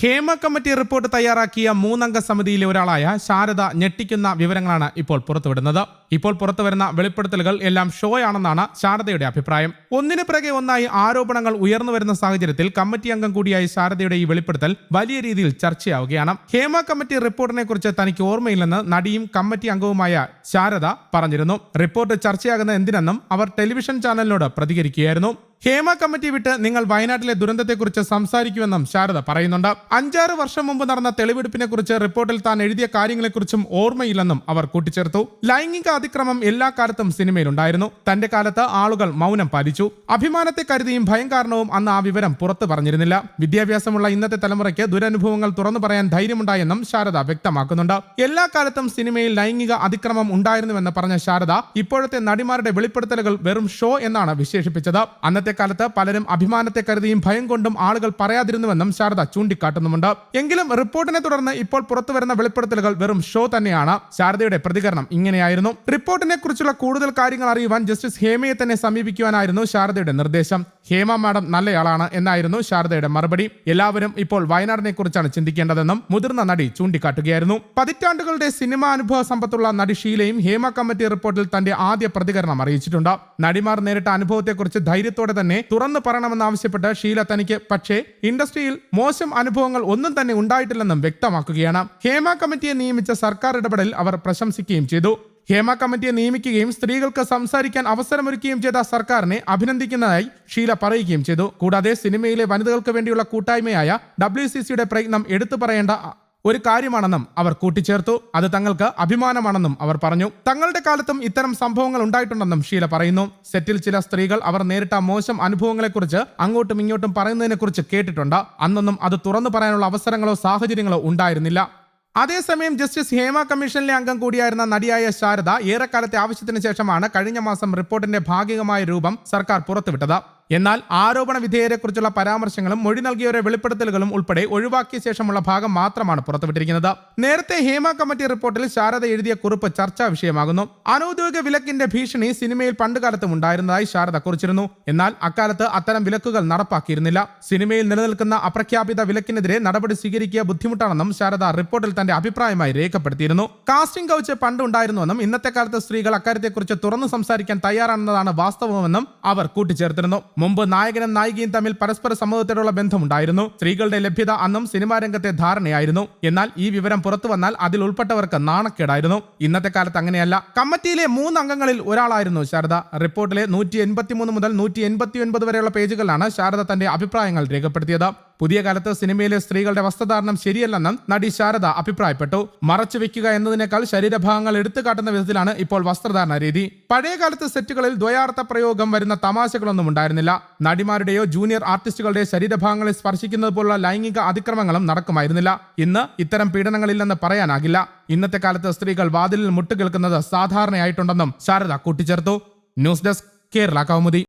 Hema committee report തയ്യാറാക്കിയ മൂന്നംഗ സമിതിയിലെ ഒരാളായ ശാരദ ഞെട്ടിക്കുന്ന വിവരങ്ങളാണ് ഇപ്പോൾ പുറത്തുവിടുന്നത്. ഇപ്പോൾ പുറത്തുവരുന്ന വെളിപ്പെടുത്തലുകൾ എല്ലാം ഷോയാണെന്നാണ് ശാരദയുടെ അഭിപ്രായം. ഒന്നിനു പിറകെ ഒന്നായി ആരോപണങ്ങൾ ഉയർന്നു വരുന്ന സാഹചര്യത്തിൽ കമ്മിറ്റി അംഗം കൂടിയായ ശാരദയുടെ ഈ വെളിപ്പെടുത്തൽ വലിയ രീതിയിൽ ചർച്ചയാവുകയാണ്. ഹേമ കമ്മിറ്റി റിപ്പോർട്ടിനെ കുറിച്ച് തനിക്ക് ഓർമ്മയില്ലെന്ന് നടിയും കമ്മിറ്റി അംഗവുമായ ശാരദ പറഞ്ഞിരുന്നു. റിപ്പോർട്ട് ചർച്ചയാകുന്ന എന്തിനെന്നും അവർ ടെലിവിഷൻ ചാനലിനോട് പ്രതികരിക്കുകയായിരുന്നു. ഹേമ കമ്മിറ്റി വിട്ട് നിങ്ങൾ വയനാട്ടിലെ ദുരന്തത്തെക്കുറിച്ച് സംസാരിക്കുമെന്നും ശാരദ പറയുന്നുണ്ട്. അഞ്ചാറ് വർഷം മുമ്പ് നടന്ന തെളിവെടുപ്പിനെ കുറിച്ച് റിപ്പോർട്ടിൽ താൻ എഴുതിയ കാര്യങ്ങളെക്കുറിച്ചും ഓർമ്മയില്ലെന്നും അവർ കൂട്ടിച്ചേർത്തു. ലൈംഗിക അതിക്രമം എല്ലാ കാലത്തും സിനിമയിലുണ്ടായിരുന്നു. തന്റെ കാലത്ത് ആളുകൾ മൗനം പാലിച്ചു. അഭിമാനത്തെ കരുതിയും ഭയം കാരണവും അന്ന് ആ വിവരം പുറത്തു പറഞ്ഞിരുന്നില്ല. വിദ്യാഭ്യാസമുള്ള ഇന്നത്തെ തലമുറയ്ക്ക് ദുരനുഭവങ്ങൾ തുറന്നു പറയാൻ ധൈര്യമുണ്ടായെന്നും ശാരദ വ്യക്തമാക്കുന്നുണ്ട്. എല്ലാ കാലത്തും സിനിമയിൽ ലൈംഗിക അതിക്രമം ഉണ്ടായിരുന്നുവെന്ന് പറഞ്ഞ ശാരദ ഇപ്പോഴത്തെ നടിമാരുടെ വെളിപ്പെടുത്തലുകൾ വെറും ഷോ എന്നാണ് വിശേഷിപ്പിച്ചത്. അന്നത്തെ കാലത്ത് പലരും അഭിമാനത്തെ കരുതിയും ഭയം കൊണ്ടും ആളുകൾ പറയാതിരുന്നുവെന്നും ശാരദ ചൂണ്ടിക്കാട്ടുന്നുമുണ്ട്. എങ്കിലും റിപ്പോർട്ടിനെ തുടർന്ന് ഇപ്പോൾ പുറത്തുവരുന്ന വെളിപ്പെടുത്തലുകൾ വെറും ഷോ തന്നെയാണ്. ശാരദയുടെ പ്രതികരണം ഇങ്ങനെയായിരുന്നു. റിപ്പോർട്ടിനെ കുറിച്ചുള്ള കൂടുതൽ കാര്യങ്ങൾ അറിയുവാൻ ജസ്റ്റിസ് ഹേമയെ തന്നെ സമീപിക്കുവാനായിരുന്നു ശാരദയുടെ നിർദ്ദേശം. ഹേമ മാഡം നല്ലയാളാണ് എന്നായിരുന്നു ശാരദയുടെ മറുപടി. എല്ലാവരും ഇപ്പോൾ വയനാടിനെ കുറിച്ചാണ് ചിന്തിക്കേണ്ടതെന്നും മുതിർന്ന നടി ചൂണ്ടിക്കാട്ടുകയായിരുന്നു. പതിറ്റാണ്ടുകളുടെ സിനിമാ അനുഭവ സമ്പത്തുള്ള നടി ഷീലയും ഹേമ കമ്മിറ്റി റിപ്പോർട്ടിൽ തന്റെ ആദ്യ പ്രതികരണം അറിയിച്ചിട്ടുണ്ട്. നടിമാർ നേരിട്ട അനുഭവത്തെക്കുറിച്ച് ധൈര്യത്തോടെ തന്നെ തുറന്നു പറയണമെന്നാവശ്യപ്പെട്ട് ഷീല തനിക്ക് പക്ഷേ ഇൻഡസ്ട്രിയിൽ മോശം അനുഭവങ്ങൾ ഒന്നും തന്നെ ഉണ്ടായിട്ടില്ലെന്നും വ്യക്തമാക്കുകയാണ്. ഹേമ കമ്മിറ്റിയെ നിയമിച്ച സർക്കാർ ഇടപെടൽ അവർ പ്രശംസിക്കുകയും ചെയ്തു. ഹേമ കമ്മിറ്റിയെ നിയമിക്കുകയും സ്ത്രീകൾക്ക് സംസാരിക്കാൻ അവസരമൊരുക്കുകയും ചെയ്ത സർക്കാരിനെ അഭിനന്ദിക്കുന്നതായി ഷീല പറയുകയും ചെയ്തു. കൂടാതെ സിനിമയിലെ വനിതകൾക്ക് വേണ്ടിയുള്ള കൂട്ടായ്മയായ ഡബ്ല്യു സി സിയുടെ പ്രയത്നം എടുത്തു പറയേണ്ട ഒരു കാര്യമാണെന്നും അവർ കൂട്ടിച്ചേർത്തു. അത് തങ്ങൾക്ക് അഭിമാനമാണെന്നും അവർ പറഞ്ഞു. തങ്ങളുടെ കാലത്തും ഇത്തരം സംഭവങ്ങൾ ഉണ്ടായിട്ടുണ്ടെന്നും ഷീല പറയുന്നു. സെറ്റിൽ ചില സ്ത്രീകൾ അവർ നേരിട്ട മോശം അനുഭവങ്ങളെക്കുറിച്ച് അങ്ങോട്ടും ഇങ്ങോട്ടും പറയുന്നതിനെക്കുറിച്ച് കേട്ടിട്ടുണ്ട്. അന്നൊന്നും അത് തുറന്നു പറയാനുള്ള അവസരങ്ങളോ സാഹചര്യങ്ങളോ ഉണ്ടായിരുന്നില്ല. അതേസമയം ജസ്റ്റിസ് ഹേമ കമ്മീഷനിലെ അംഗം കൂടിയായിരുന്ന നടിയായ ശാരദ ഏറെക്കാലത്തെ ആവശ്യത്തിന് ശേഷമാണ് കഴിഞ്ഞ മാസം റിപ്പോർട്ടിന്റെ ഭാഗികമായ രൂപം സർക്കാർ പുറത്തുവിട്ടത്. എന്നാൽ ആരോപണ വിധേയരെക്കുറിച്ചുള്ള പരാമർശങ്ങളും മൊഴി നൽകിയവരെ വെളിപ്പെടുത്തലുകളും ഉൾപ്പെടെ ഒഴിവാക്കിയ ശേഷമുള്ള ഭാഗം മാത്രമാണ് പുറത്തുവിട്ടിരിക്കുന്നത്. നേരത്തെ ഹേമ കമ്മിറ്റി റിപ്പോർട്ടിൽ ശാരദ എഴുതിയ കുറിപ്പ് ചർച്ചാ വിഷയമാകുന്നു. അനൌദ്യോഗിക വിലക്കിന്റെ ഭീഷണി സിനിമയിൽ പണ്ടുകാലത്തും ഉണ്ടായിരുന്നതായി ശാരദ കുറിച്ചിരുന്നു. എന്നാൽ അക്കാലത്ത് അത്തരം വിലക്കുകൾ നടപ്പാക്കിയിരുന്നില്ല. സിനിമയിൽ നിലനിൽക്കുന്ന അപ്രഖ്യാപിത വിലക്കിനെതിരെ നടപടി സ്വീകരിക്കുക ബുദ്ധിമുട്ടാണെന്നും ശാരദ റിപ്പോർട്ടിൽ തന്റെ അഭിപ്രായമായി രേഖപ്പെടുത്തിയിരുന്നു. കാസ്റ്റിംഗ് കൗച്ച് പണ്ടുണ്ടായിരുന്നുവെന്നും ഇന്നത്തെ കാലത്ത് സ്ത്രീകൾ അക്കാര്യത്തെക്കുറിച്ച് തുറന്നു സംസാരിക്കാൻ തയ്യാറാണെന്നതാണ് വാസ്തവമെന്നും അവർ കൂട്ടിച്ചേർത്തിരുന്നു. മുമ്പ് നായകനും നായികയും തമ്മിൽ പരസ്പര സമ്മതത്തോടുള്ള ബന്ധമുണ്ടായിരുന്നു. സ്ത്രീകളുടെ ലഭ്യത അന്നും സിനിമാ രംഗത്തെ ധാരണയായിരുന്നു. എന്നാൽ ഈ വിവരം പുറത്തു വന്നാൽ അതിൽ ഉൾപ്പെട്ടവർക്ക് നാണക്കേടായിരുന്നു. ഇന്നത്തെ കാലത്ത് അങ്ങനെയല്ല. കമ്മിറ്റിയിലെ മൂന്ന് അംഗങ്ങളിൽ ഒരാളായിരുന്നു ശാരദ. റിപ്പോർട്ടിലെ നൂറ്റി എൺപത്തിമൂന്ന് മുതൽ നൂറ്റി എൺപത്തി ഒൻപത് വരെയുള്ള പേജുകളിലാണ് ശാരദ തന്റെ അഭിപ്രായങ്ങൾ രേഖപ്പെടുത്തിയത്. പുതിയ കാലത്ത് സിനിമയിലെ സ്ത്രീകളുടെ വസ്ത്രധാരണം ശരിയല്ലെന്നും നടി ശാരദ അഭിപ്രായപ്പെട്ടു. മറച്ചു വെക്കുക എന്നതിനേക്കാൾ ശരീരഭാഗങ്ങൾ എടുത്തു കാട്ടുന്ന വിധത്തിലാണ് ഇപ്പോൾ വസ്ത്രധാരണ രീതി. പഴയ കാലത്ത് സെറ്റുകളിൽ ദ്വയാർത്ഥ പ്രയോഗം വരുന്ന തമാശകളൊന്നും ഉണ്ടായിരുന്നില്ല. നടിമാരുടെയോ ജൂനിയർ ആർട്ടിസ്റ്റുകളുടെ ശരീരഭാഗങ്ങളെ സ്പർശിക്കുന്നത് പോലുള്ള ലൈംഗിക അതിക്രമങ്ങളും നടക്കുമായിരുന്നില്ല. ഇന്ന് ഇത്തരം പീഡനങ്ങളില്ലെന്ന് പറയാനാകില്ല. ഇന്നത്തെ കാലത്ത് സ്ത്രീകൾ വാതിലിൽ മുട്ടുകേൾക്കുന്നത് സാധാരണയായിട്ടുണ്ടെന്നും ശാരദ കൂട്ടിച്ചേർത്തു. News desk Kerala Kaumudi.